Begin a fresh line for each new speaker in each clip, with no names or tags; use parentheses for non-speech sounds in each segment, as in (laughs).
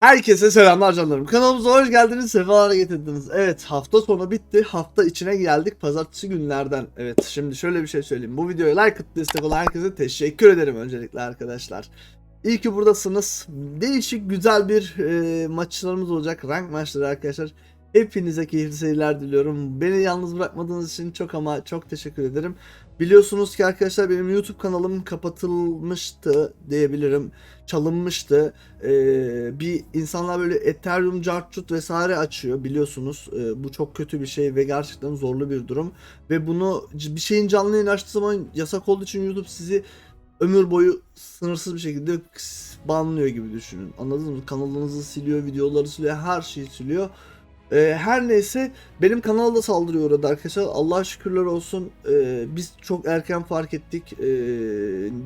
Herkese selamlar canlarım. Kanalımıza hoş geldiniz, sefalar getirdiniz. Evet, hafta sonu bitti. Hafta içine geldik. Pazartesi günlerden. Evet, şimdi şöyle bir şey söyleyeyim. Bu videoya like atıp destek olan herkese teşekkür ederim öncelikle arkadaşlar. İyi ki buradasınız. Değişik güzel bir e, maçlarımız olacak. Rank maçları arkadaşlar. Hepinize keyifli seyirler diliyorum. Beni yalnız bırakmadığınız için çok ama çok teşekkür ederim. Biliyorsunuz ki arkadaşlar benim YouTube kanalım kapatılmıştı diyebilirim. Çalınmıştı. Ee, bir insanlar böyle Ethereum, Cartçut vesaire açıyor biliyorsunuz. Ee, bu çok kötü bir şey ve gerçekten zorlu bir durum. Ve bunu bir şeyin canlı yayın açtığı zaman yasak olduğu için YouTube sizi ömür boyu sınırsız bir şekilde banlıyor gibi düşünün. Anladınız mı? Kanalınızı siliyor, videoları siliyor, her şeyi siliyor. Ee, her neyse benim kanala da saldırıyor orada arkadaşlar. Allah şükürler olsun. Ee, biz çok erken fark ettik. Ee,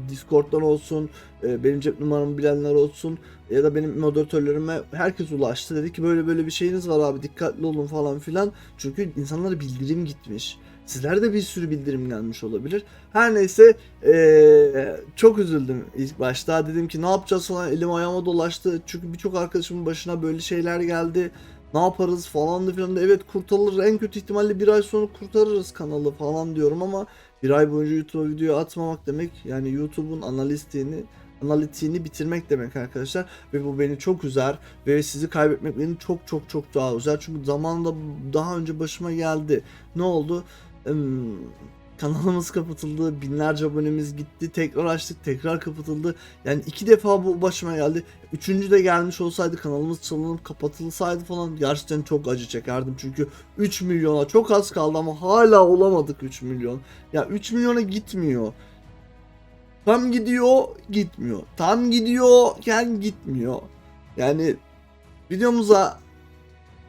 Discord'dan olsun, e, benim cep numaramı bilenler olsun ya da benim moderatörlerime herkes ulaştı. Dedi ki böyle böyle bir şeyiniz var abi dikkatli olun falan filan. Çünkü insanlara bildirim gitmiş. Sizlere de bir sürü bildirim gelmiş olabilir. Her neyse ee, çok üzüldüm ilk başta. Dedim ki ne yapacağız falan elim ayağıma dolaştı. Çünkü birçok arkadaşımın başına böyle şeyler geldi ne yaparız falan filan. Evet kurtarılır en kötü ihtimalle bir ay sonra kurtarırız kanalı falan diyorum ama bir ay boyunca YouTube'a video atmamak demek yani YouTube'un analistiğini analitiğini bitirmek demek arkadaşlar. Ve bu beni çok üzer ve sizi kaybetmek beni çok çok çok daha üzer. Çünkü zamanında daha önce başıma geldi. Ne oldu kanalımız kapatıldı binlerce abonemiz gitti tekrar açtık tekrar kapatıldı yani iki defa bu başıma geldi Üçüncü de gelmiş olsaydı kanalımız çalınıp kapatılsaydı falan gerçekten çok acı çekerdim. Çünkü 3 milyona çok az kaldı ama hala olamadık 3 milyon. Ya 3 milyona gitmiyor. Tam gidiyor gitmiyor. Tam gidiyorken gitmiyor. Yani videomuza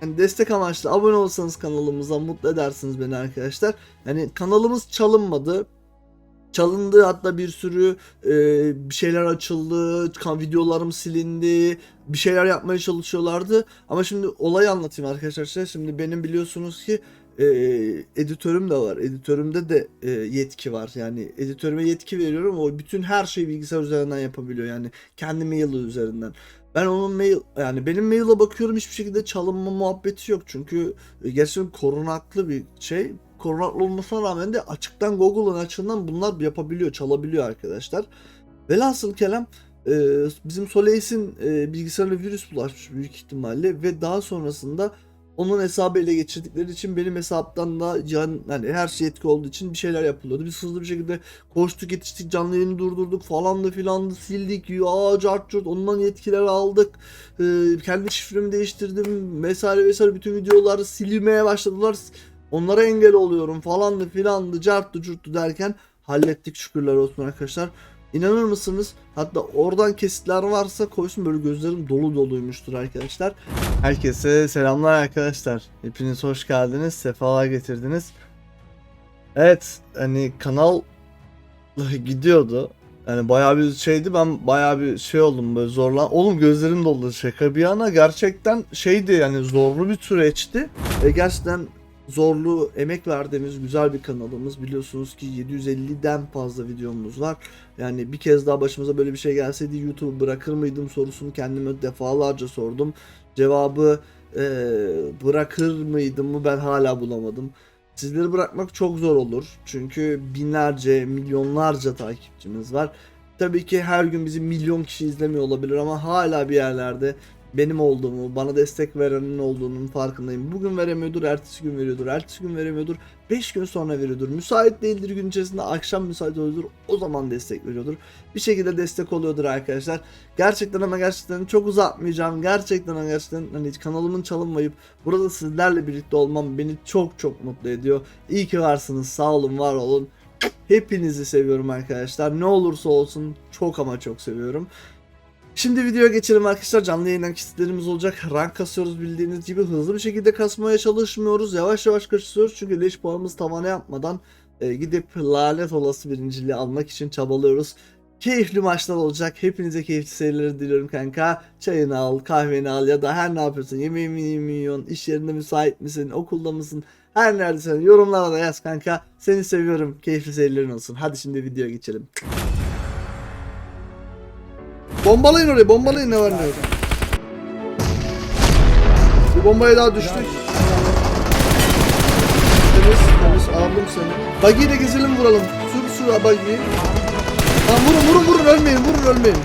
yani destek amaçlı abone olsanız kanalımıza mutlu edersiniz beni arkadaşlar. Yani kanalımız çalınmadı. Çalındı hatta bir sürü e, bir şeyler açıldı videolarım silindi bir şeyler yapmaya çalışıyorlardı. Ama şimdi olayı anlatayım arkadaşlar şimdi benim biliyorsunuz ki e, editörüm de var. Editörümde de e, yetki var. Yani editörüme yetki veriyorum. O bütün her şeyi bilgisayar üzerinden yapabiliyor. Yani kendi maili üzerinden ben onun mail yani benim maile bakıyorum hiçbir şekilde çalınma muhabbeti yok çünkü e, gerçekten korunaklı bir şey korunaklı olmasına rağmen de açıktan Google'ın açığından bunlar yapabiliyor, çalabiliyor arkadaşlar. Velhasıl kelam e, bizim Solace'in e, bilgisayarına virüs bulaşmış büyük ihtimalle ve daha sonrasında onun hesabı ele geçirdikleri için benim hesaptan da can, yani her şey etki olduğu için bir şeyler yapılıyordu. Biz hızlı bir şekilde koştuk yetiştik canlı yayını durdurduk falan da filan da sildik. Ya cart curt ondan yetkiler aldık. Ee, kendi şifremi değiştirdim vesaire vesaire bütün videoları silmeye başladılar. Onlara engel oluyorum falan da filan da carttı curttu derken hallettik şükürler olsun arkadaşlar. İnanır mısınız? Hatta oradan kesitler varsa koysun böyle gözlerim dolu doluymuştur arkadaşlar. Herkese selamlar arkadaşlar. Hepiniz hoş geldiniz. Sefalar getirdiniz. Evet hani kanal (laughs) gidiyordu. Yani bayağı bir şeydi ben bayağı bir şey oldum böyle zorlan. Oğlum gözlerim doldu şaka bir yana gerçekten şeydi yani zorlu bir süreçti. E, gerçekten zorlu emek verdiğimiz güzel bir kanalımız. Biliyorsunuz ki 750'den fazla videomuz var. Yani bir kez daha başımıza böyle bir şey gelseydi YouTube'u bırakır mıydım sorusunu kendime defalarca sordum. Cevabı e, bırakır mıydım mı ben hala bulamadım. Sizleri bırakmak çok zor olur. Çünkü binlerce, milyonlarca takipçimiz var. Tabii ki her gün bizi milyon kişi izlemiyor olabilir ama hala bir yerlerde benim olduğumu, bana destek verenin olduğunun farkındayım. Bugün veremiyordur, ertesi gün veriyordur, ertesi gün veremiyordur, 5 gün sonra veriyordur. Müsait değildir gün içerisinde, akşam müsait oluyordur, o zaman destek veriyordur. Bir şekilde destek oluyordur arkadaşlar. Gerçekten ama gerçekten çok uzatmayacağım. Gerçekten ama gerçekten hani kanalımın çalınmayıp burada sizlerle birlikte olmam beni çok çok mutlu ediyor. İyi ki varsınız, sağ olun, var olun. Hepinizi seviyorum arkadaşlar. Ne olursa olsun çok ama çok seviyorum. Şimdi videoya geçelim arkadaşlar. Canlı yayından kesitlerimiz olacak. Rank kasıyoruz bildiğiniz gibi. Hızlı bir şekilde kasmaya çalışmıyoruz. Yavaş yavaş kasıyoruz. Çünkü leş puanımız tavana yapmadan e, gidip lanet olası birinciliği almak için çabalıyoruz. Keyifli maçlar olacak. Hepinize keyifli seyirler diliyorum kanka. Çayını al, kahveni al ya da her ne yapıyorsun. Yemeğini yemiyorsun, iş yerinde müsait misin, okulda mısın? Her neredesin yorumlara da yaz kanka. Seni seviyorum. Keyifli seyirlerin olsun. Hadi şimdi videoya geçelim. Bombalayın orayı bombalayın ne var ne yok. Bir bombaya daha düştük. Temiz, temiz. Aldım seni. Buggy ile gezelim vuralım. Sür sür buggy'yi. Tamam vurun vurun vurun ölmeyin vurun ölmeyin.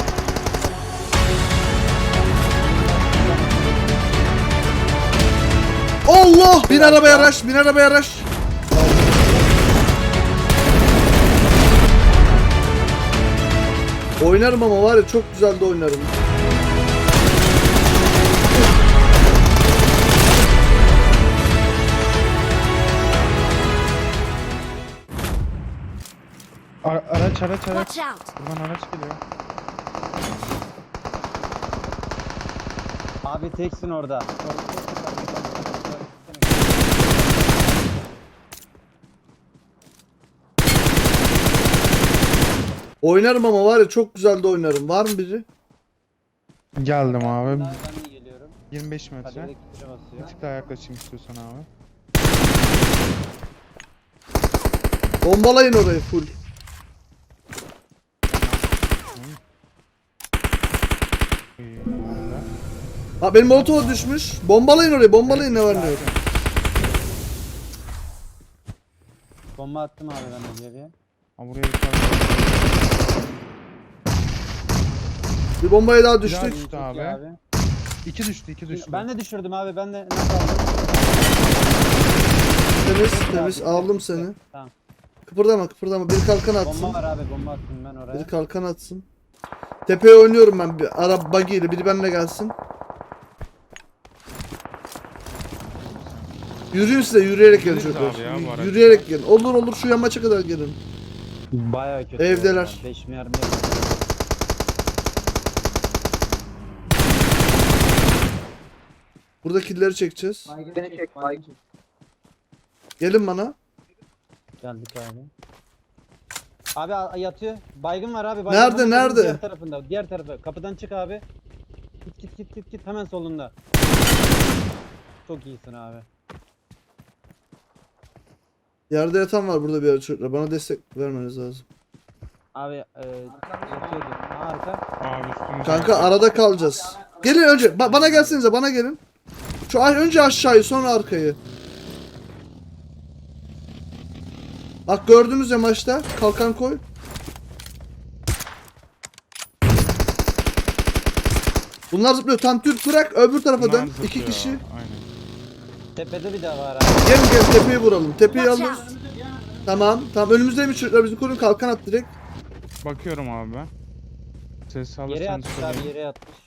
Allah! Bin arabaya araç, bin arabaya araç. Oynarım ama var ya çok güzel de oynarım.
Ara- araç araç araç.
Watch out!
Buradan araç geliyor.
Abi teksin orada.
Oynarım ama var ya çok güzel de oynarım. Var mı biri?
Geldim abi.
Ben de geliyorum.
25
Hadi
metre.
de kitre basıyor.
Bir tık daha yaklaşayım istiyorsan abi.
Bombalayın orayı full.
İyi, orada.
Ha benim molotova düşmüş. Bombalayın orayı bombalayın ne var ne yok.
Bomba attım abi ben de geriye.
Ha buraya yukarı.
Bir bombaya daha
Düştük.
düştük.
Düştü abi. İki düştü iki düştü.
Ben de düşürdüm abi ben de nasıl aldım?
Temiz temiz aldım seni.
Tamam.
Kıpırdama kıpırdama. Bir kalkan atsın.
Bomba var abi bomba attım ben oraya.
Bir kalkan atsın. Tepeye oynuyorum ben bir ara buggy ile biri benimle gelsin. Yürüyün size yürüyerek gelin çocuklar. Yürüyerek gelin. Olur olur şu yamaça kadar gelin.
Bayağı kötü.
Evdeler.
5 mermi.
Burada killeri çekeceğiz. Gelin bana.
Geldik abi. Abi a- yatıyor. Baygın var abi. Baygın
Nerede,
hemen
nerede?
Diğer tarafında. Diğer tarafı. Kapıdan çık abi. Git git git git git hemen solunda. Çok iyisin abi.
Yerde yatan var burada bir ara çocuklar. Bana destek vermeniz lazım.
Abi e, yatıyordu. Ha, Arka.
Abi.
Kanka arada kalacağız. Gelin önce. Ba- bana gelsenize bana gelin. Şu önce aşağıyı sonra arkayı. Bak gördünüz ya maçta. Kalkan koy. Bunlar zıplıyor. Tam Türk bırak öbür tarafa
Bunlar
dön.
zıplıyor.
İki kişi.
Aynen.
Tepede bir daha var abi.
Gelin gelin tepeyi vuralım. Tepeyi
Watch
alıyoruz.
out!
Tamam. Tamam önümüzdeymiş çocuklar. Bizi koruyun. Kalkan at direkt.
Bakıyorum abi ben. Ses
Yere
alırsanız
atmış
söyleyeyim.
abi yere atmış.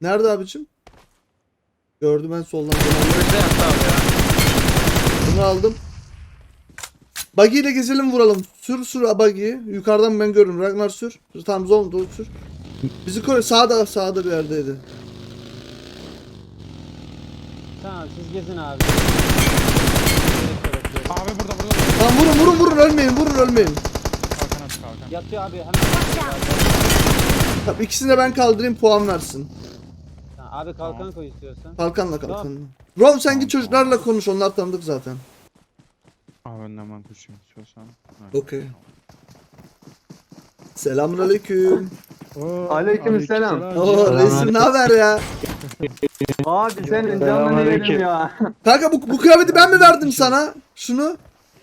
Nerede abicim? Gördüm ben soldan. Bunu aldım. Buggy ile gezelim vuralım. Sür sür buggy'yi. Yukarıdan ben görürüm. Ragnar sür. Tamam zon dolu sür. Bizi koru. Sağda sağda bir yerdeydi.
Tamam siz gezin abi.
Abi burada burada.
Tamam vurun vurun vurun ölmeyin vurun ölmeyin.
Kalkan at kalkan.
Yatıyor abi hemen.
Tamam ikisini de ben kaldırayım puan versin.
Abi kalkan
Tamam.
koy istiyorsan.
Kalkanla kalkanla. Rom sen git çocuklarla konuş. Onlar tanıdık zaten.
Abi önden ben koşayım istiyorsan. Evet.
Okey. Selamünaleyküm.
Aleykümselam.
Oo reisim ne haber ya?
Abi senin canını yerim ya.
Kanka bu, bu kıyafeti ben mi verdim sana? Şunu.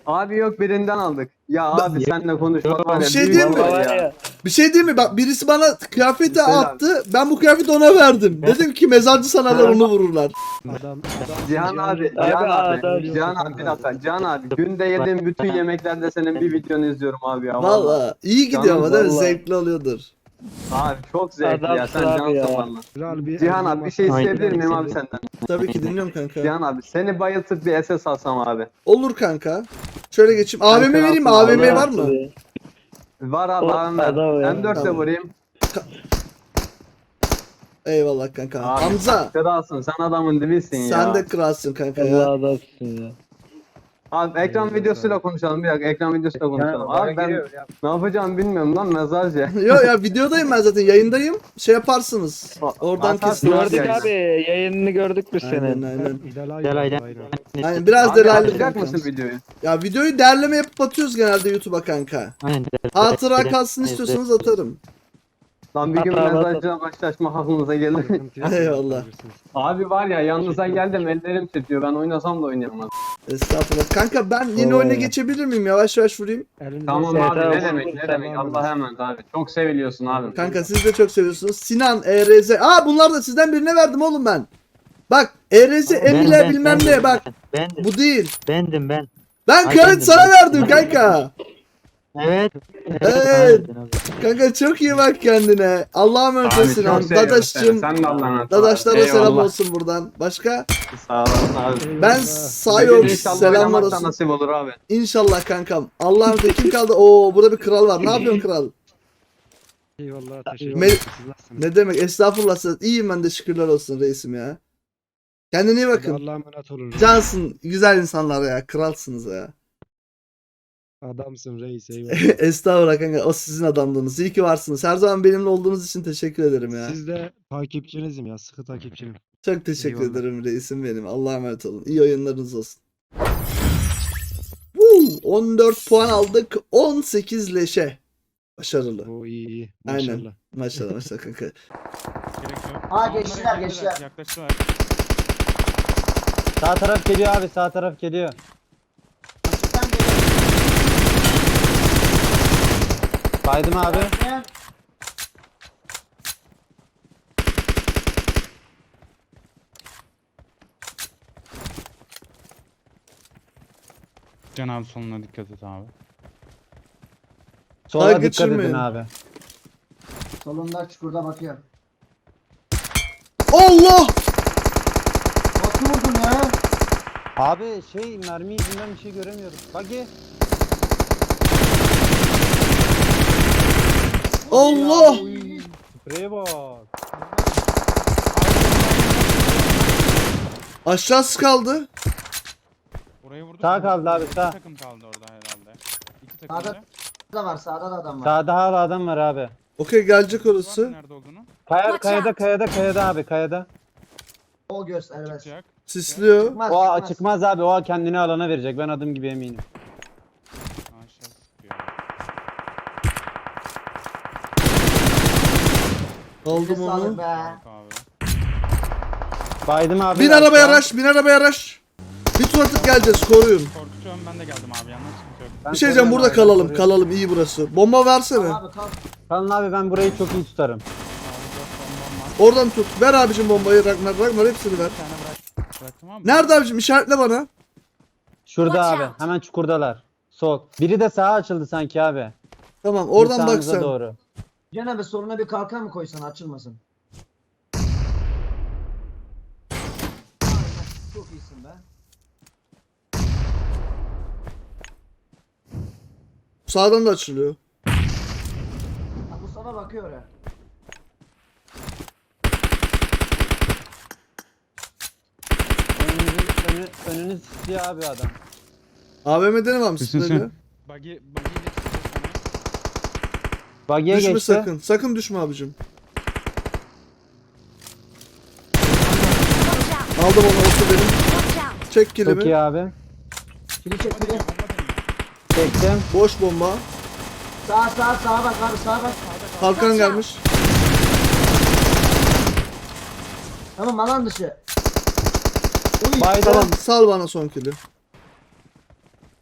Abi yok birinden aldık. Ya abi senle konuşmak var ya.
Bir şey diyeyim mi?
ya.
Bir şey değil mi? Bak birisi bana kıyafeti
Selam.
attı. Ben bu kıyafeti ona verdim. Dedim ki mezarcı sanarlar onu vururlar.
Cihan abi, Cihan abi, Cihan abi bir dakika. Cihan abi günde yediğim bütün yemeklerde senin bir videonu izliyorum abi ya.
Valla iyi gidiyor ama değil mi?
vallahi.
Zevkli oluyordur.
Abi çok zevkli ya sen can sıfırla. Cihan abi bir şey isteyebilir miyim abi senden?
Tabii ki dinliyorum kanka.
Cihan abi seni bayıltıp bir SS alsam abi.
Olur kanka. Şöyle geçeyim. AVM vereyim mi? AVM var mı?
Var abi abi ver. M4'le
Tamam.
vurayım.
Eyvallah kanka.
Abi,
Hamza.
Kralsın sen adamın dibisin ya.
Sen de kralsın kanka ya.
Abi ekran videosuyla konuşalım bir dakika ekran videosuyla konuşalım. Abi ben ne yapacağım bilmiyorum lan mezarcı.
Yo ya videodayım ben zaten yayındayım. Şey yaparsınız. Oradan
Atarsın
kesin.
abi
Gördük abi yayınını gördük biz senin.
aynen.
Aynen.
Aynen biraz
Abi
kanka.
mısın videoyu?
Ya videoyu derleme yapıp atıyoruz genelde YouTube'a kanka.
Aynen.
Hatıra kalsın istiyorsanız atarım.
Lan bir gün
Hata
mezarcıyla başlaşma aklınıza gelir.
Eyvallah.
Abi var ya yanınıza geldim ellerim titriyor. Ben oynasam da oynayamam.
Estağfurullah. Kanka ben yeni
Oo.
oyuna geçebilir miyim? Yavaş yavaş vurayım.
Tamam
Evet,
abi ne demek ne demek. Allah'a emanet abi. Çok seviliyorsun abi.
Kanka siz de çok seviyorsunuz. Sinan, ERZ. Aa bunlar da sizden birine verdim oğlum ben. Bak ERZ, Emile bilmem ne bak.
Bendim.
Bu değil.
Bendim ben.
Ben
Ay, bendim,
sana verdim kanka.
Evet.
Evet. Kanka çok iyi bak kendine. Allah'a emanet
Abi
olsun
çok
Sinan.
seviyorum seni.
Dadaşçım.
Sen de Allah'a emanet ol.
Dadaşlara selam
Eyvallah.
olsun buradan. Başka?
Sağ olasın abi.
Ben Sayok
İnşallah
selamlar olsun.
nasip olur abi.
İnşallah kankam. Allah'ım da kim kaldı? Oo burada bir kral var. Ne yapıyorsun kral?
Eyvallah teşekkür
Me-
ederim. Siz nasılsınız?
Ne demek? Estağfurullah. siz- İyiyim ben de şükürler olsun reisim ya. Kendine iyi
Hadi
bakın.
Allah'a emanet olun.
Cansın. Güzel insanlar ya. Kralsınız ya.
Adamsın reis (laughs) eyvallah.
Estağfurullah kanka. O sizin adamlığınız. İyi ki varsınız. Her zaman benimle olduğunuz için teşekkür ederim ya.
Siz de takipçinizim ya sıkı takipçinim.
Çok teşekkür
Eyvallah.
ederim reisim benim. Allah'a emanet olun. İyi oyunlarınız olsun. Woo! 14 puan aldık. 18 leşe. Başarılı.
O iyi iyi.
Aynen.
Maşallah.
Maşallah (laughs) maşallah kanka.
Gerek yok.
Aa, geçtiler, geçtiler.
Yaklaştılar.
Sağ taraf geliyor abi sağ taraf geliyor.
Açıktan geliyor.
Baydım abi.
Can abi soluna dikkat et abi.
Sola
Ay,
dikkat edin
geçirmeyin.
abi.
Solunda çukurda bakıyor.
Allah!
Nasıl vurdun ya?
Abi şey mermi yüzünden bir şey göremiyorum. Bagi.
Allah!
Spreye bak.
Aşağısı kaldı.
Oraya vurduk.
Sağ
mu?
kaldı abi,
İki
sağ.
takım kaldı orada herhalde. İki takım
Sağda
da.
da var, sağda da adam var.
Sağda hala adam var abi.
Okey gelecek orası.
Nerede olduğunu?
Kaya,
Watch
kayada
out.
kayada kayada abi kayada.
O evet.
Çıkacak.
Sisliyor.
Çıkmaz,
O
çıkmaz.
çıkmaz abi o kendini alana verecek ben adım gibi eminim.
Aldım
Eline sağlık
onu.
be.
Baydım abi.
Bin arabaya araç, bin arabaya araç. Bir tur atıp geleceğiz, koruyun.
Korkutuyorum ben de geldim abi yok.
Ben
Bir şey diyeceğim, burada
abi,
kalalım,
koruyorum.
kalalım. iyi burası. Bomba versene.
Abi kalk.
Kalın abi ben burayı çok iyi tutarım.
Oradan tut. Ver abicim bombayı, Ragnar. Ragnar hepsini ver.
Bırak.
Nerede abicim? İşaretle bana.
Şurada abi. Hemen çukurdalar. Sol. Biri de sağa açıldı sanki abi.
Tamam, oradan bak sen.
doğru.
Can abi soluna bir kalkan mı koysan açılmasın. Çok iyisin be.
Sağdan da açılıyor.
Ha, bu sana bakıyor oraya.
Önünüzü, önü, önünüz istiyor abi adam.
AVM'de ne var mı?
Kesin
Spreyde?
sen. Buggy, buggy
Bagiye
Düşme
geçti.
sakın. Sakın düşme abicim. Aldım onu, olsa benim. Çek
Çok
kilimi.
iyi abi.
Kili çek
deniyor.
Çektim.
Boş bomba.
Sağa sağa sağa bak abi sağa bak.
Kalkan gelmiş.
Tamam alan dışı. Uy.
Baydım.
Tamam, sal bana son kili.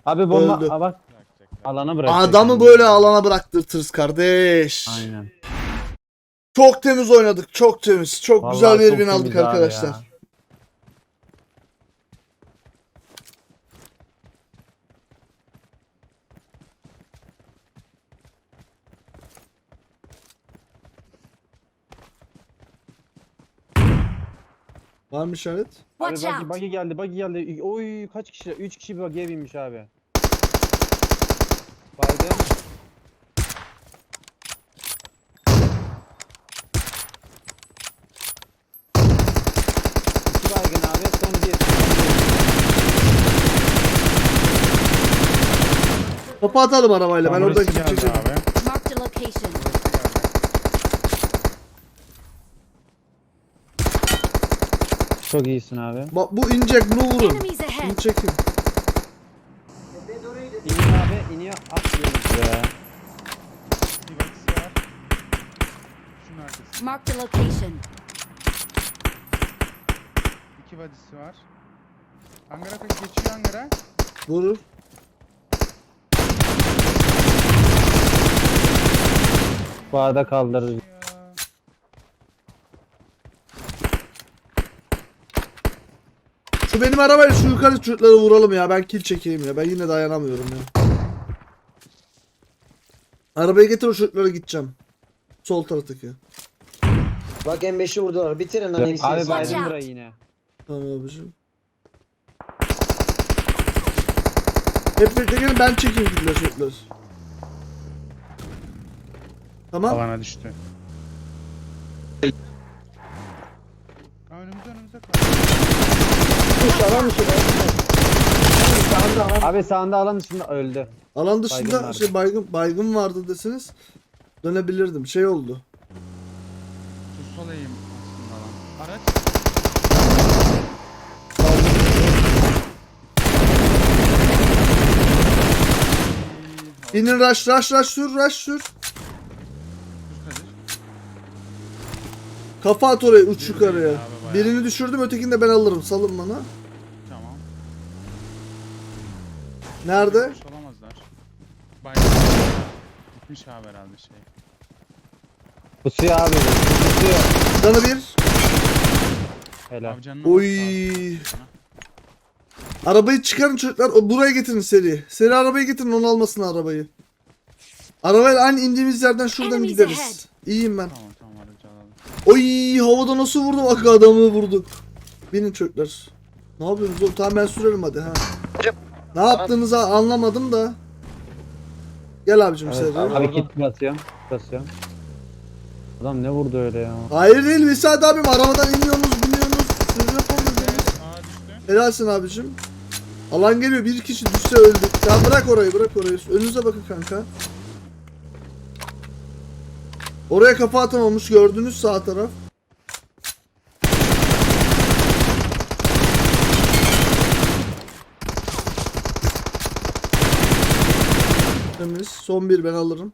Abi bomba.
Öldü.
Aa, bak. Alana bırak.
Adamı böyle alana bıraktırtırız kardeş.
Aynen.
Çok temiz oynadık. Çok temiz. Çok
Vallahi
güzel bir
çok
win aldık
temiz abi
arkadaşlar.
ya.
Var mı işaret?
Abi
out.
bagi geldi, bagi geldi. Oy kaç kişi? 3 kişi bir bagiye binmiş abi. Baydı. İki baygın abi, son bir.
Topu atalım arabayla. Ben
Tamam,
orada
burası geldi
gideceğim.
abi.
Marked a location.
Çok iyisin abi.
Bak bu inecek bunu vurun.
Enemies ahead.
Gidiyor.
İniyor abi, iniyor. At diyoruz ya.
Bir bakısı var.
Marked a location.
İki vadisi var. Hangara pek geçiyor hangara.
Vurur.
Bağda kaldırır.
Şu benim arabayla şu yukarı çocukları vuralım ya. Ben kill çekeyim ya. Ben yine dayanamıyorum ya. Arabayı getir o çocuklara gideceğim. Sol taraftaki.
Bak M5'i vurdular. Bitirin lan
Abi.
Watch
Biden
out.
burayı yine.
Tamam abicim. Hep birlikte gelin ben çekeyim killer çocuklar. Tamam.
Alana düştü. Aa, önümüzde önümüzde kaldı.
Alan dışı. Sağında alan.
Abi sağında alan dışında öldü.
Alan dışında
Baygın vardı.
şey baygın baygın vardı deseniz dönebilirdim. Şey oldu.
Şu sol eğim aslında lan. Araç.
İnin rush rush rush sür rush sür.
Dur Kadir.
Kafa at oraya uç yukarıya.
ya abi bayağı.
Birini düşürdüm ötekini de ben alırım. Salın bana.
Tamam.
Nerede?
Gitmiş olamazlar. Bayağı gitmiş abi herhalde şey.
Pusuyor abi. Pusuyor.
Canı bir.
Helal.
Abi canına
Oy.
abi.
Arabayı çıkarın çocuklar. O buraya getirin seri. Seri arabayı getirin onu almasın arabayı. Arabayla aynı indiğimiz yerden şuradan
Enemies
gideriz.
ahead.
İyiyim ben.
Tamam.
Oy havada nasıl vurdum bak adamı vurduk. Binin çocuklar. Ne yapıyorsunuz oğlum? Tamam ben sürerim hadi ha. Ne yaptığınızı anlamadım da. Gel abicim seri.
Abi kit basıyorum. Basıyorum. Adam ne vurdu öyle ya?
Hayır değil Vesat abim arabadan iniyorsunuz biniyorsunuz. Siz yapamıyorsunuz.
Aa düştü.
Helalsin abicim. Alan geliyor bir kişi düşse öldük. Ya bırak orayı bırak orayı. Önünüze bakın kanka. Oraya kafa atamamış gördünüz sağ taraf. Temiz. Son bir ben alırım.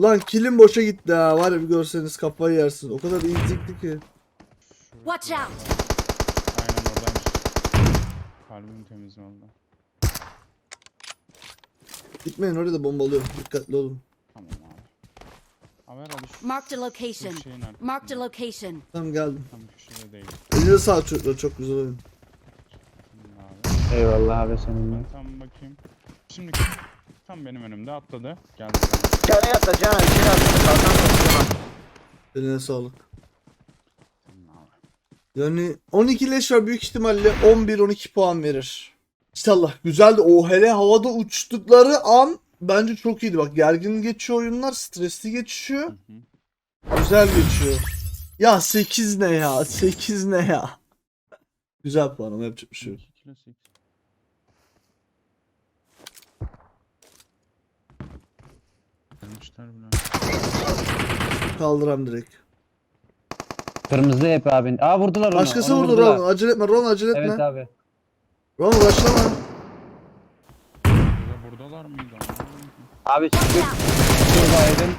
Lan kilim boşa gitti ha. Var ya bir görseniz kafayı yersiniz. O kadar iyicikti ki.
Watch out.
Aynen oradaymış. Kalbim temiz oldu.
Gitmeyin oraya da bombalıyorum. Dikkatli olun.
Abi herhalde şu,
Marked a
şu
location.
şeyin
Marked a location.
Tamam geldim.
Tam köşede değil.
Elinize sağlık çocuklar. Çok güzel oyun.
Abi.
Eyvallah abi seninle.
Tam bakayım. Şimdi tam benim önümde atladı. Geldi.
İçeri yatla Can. İçeri yatla. Kalkan
Eline sağlık.
Abi.
Yani 12 leş var büyük ihtimalle 11-12 puan verir. İnşallah güzeldi. O hele havada uçtukları an bence çok iyiydi. Bak gergin geçiyor oyunlar, stresli geçiyor.
Hı hı.
Güzel geçiyor. Ya 8 ne ya? 8 ne ya? Güzel puan ama yapacak bir şey yok.
2 kilo 8. Gelmişler bile.
Kaldıram direkt.
Kırmızı hep abi. Aa vurdular onu.
Başkası
onu
vurdu
vurdular.
Ron. Acele etme Ron acele etme.
Evet abi.
Ron başlama.
Burada buradalar mıydı?
Abi çıktık.
out.
Şuradaydım.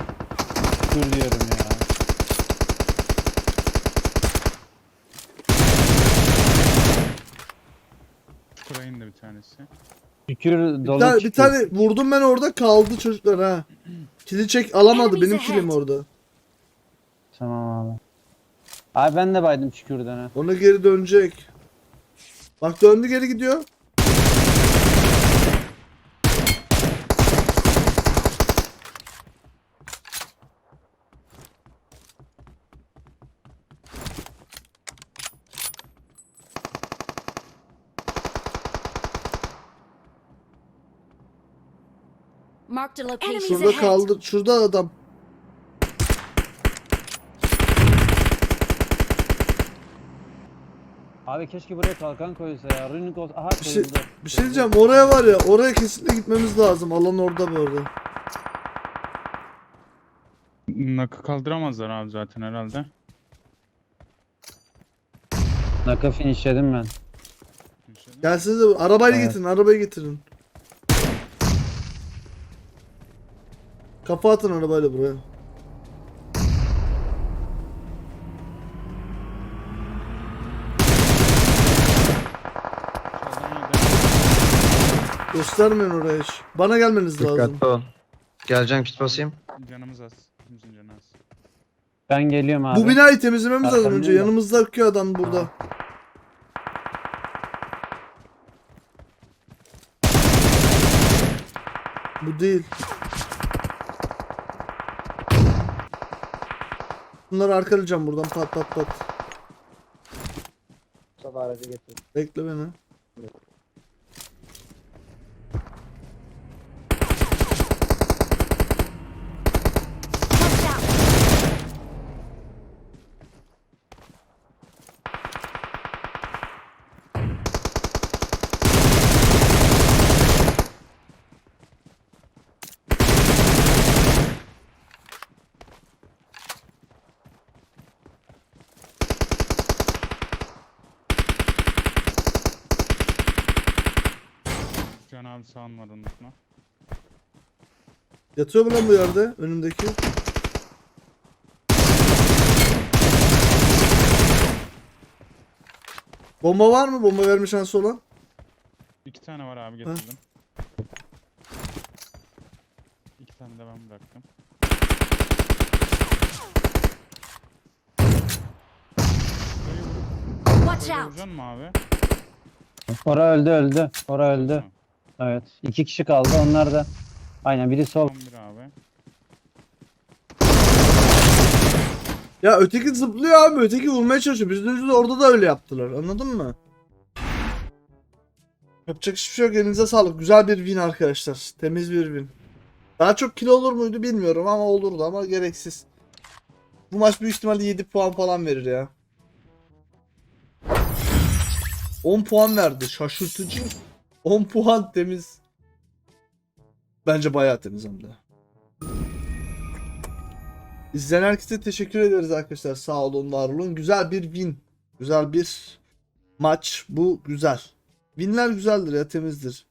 Dur diyorum ya.
Çukura indi bir tanesi.
Şükür
Bir,
dolu
tane, bir
çıktı.
tane vurdum ben orada kaldı çocuklar ha. Kili çek alamadı benim kilim orada.
Tamam abi. Abi ben de baydım şükürden ha.
Ona geri dönecek. Bak döndü geri gidiyor.
Marked a location. Enemies
Şurada kaldı. Şurada adam.
Abi keşke buraya kalkan koyulsa ya. Runik olsa. Aha
Bir şey,
koyuldu.
bir şey diyeceğim. Oraya var ya. Oraya kesinlikle gitmemiz lazım. Alan orada bu arada.
Nakı kaldıramazlar abi zaten herhalde.
Naka finishledim ben.
Gelsinize. Arabayı
Evet.
getirin. Arabayı getirin. Kafa atın arabayla buraya. Göstermeyin oraya hiç. Bana gelmeniz lazım.
Dikkatli ol. Geleceğim kit basayım.
Canımız az. Bizim canı az.
Ben geliyorum abi.
Bu binayı temizlememiz lazım önce.
mı?
Yanımızda akıyor adam burada. Bu değil. Bunları arkalayacağım buradan pat pat pat.
Mustafa aracı getir.
Bekle beni.
Abi var unutma.
Yatıyor mu lan bu yerde? Önümdeki. Bomba var mı? Bomba verme şansı olan?
İki tane var abi getirdim. İki tane de ben bıraktım.
Watch out!
vuracaksın mı abi?
Ora öldü öldü. Ora öldü. Evet. iki kişi kaldı. Onlar da. Aynen biri sol.
11 abi.
Ya öteki zıplıyor abi. Öteki vurmaya çalışıyor. Biz de orada da öyle yaptılar. Anladın mı? Yapacak hiçbir şey yok. Elinize sağlık. Güzel bir win arkadaşlar. Temiz bir win. Daha çok kilo olur muydu bilmiyorum ama olurdu ama gereksiz. Bu maç büyük ihtimalle 7 puan falan verir ya. 10 puan verdi. Şaşırtıcı. 10 puan temiz. Bence bayağı temiz hem de. İzleyen herkese teşekkür ederiz arkadaşlar. Sağ olun, var olun. Güzel bir win. Güzel bir maç. Bu güzel. Winler güzeldir ya, temizdir.